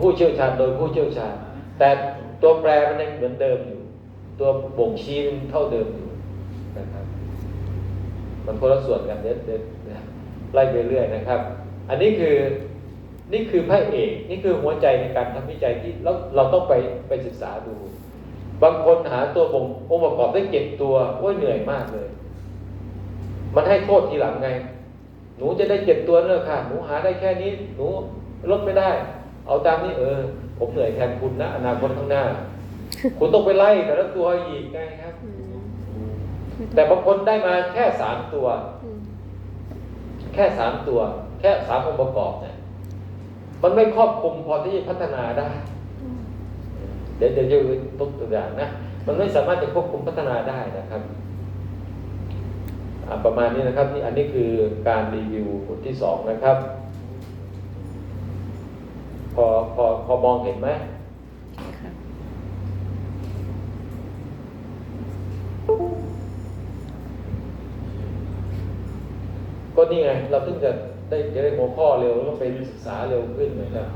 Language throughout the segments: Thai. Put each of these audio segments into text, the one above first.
ผู้เชี่ยวชาญโดยผู้เชี่ยวชาญ แต่ตัวแปรมันยังเหมือนเดิมอยู่ ตัวบ่งชี้มันเท่าเดิมอยู่นะครับมันคนละส่วนกันเด็ดเด็ดไล่ไปเรื่อยนะครับ อันนี้คือนี่คือพระเอก นี่คือหัวใจในการทำวิจัยที่เราเราต้องไปไปศึกษาดู บางคนหาตัวบ่งองค์ประกอบได้เจ็ดตัวโอ้ยเหนื่อยมากเลย มันให้โทษทีหลังไง หนูจะได้เจ็ดตัวเนอะค่ะ หนูหาได้แค่นี้ หนูลดไม่ได้ เอาตามนี้เออ ผมเหนื่อยแทนคุณนะอนาคตข้างหน้า คุณต้องไปไล่แต่ละตัวอีกไงครับอืมแต่บางคนได้มาแค่สามตัวอืมแค่สามตัว แค่สามองค์ประกอบเนี่ยมันไม่ครอบคลุมพอที่จะพัฒนาได้อืมเดี๋ยวเดี๋ยวจะยกตัวอย่างนะมันไม่สามารถจะควบคุมพัฒนาได้นะครับอ่าประมาณนี้นะครับนี่อันนี้คือการรีวิวบทที่สองนะครับ พอพอพอมองเห็นไหมค่ะก็นี่ไง เราเพิ่งจะได้จะได้หัวข้อเร็วแล้วก็ไปศึกษาเร็วขึ้นนะครับ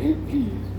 อืม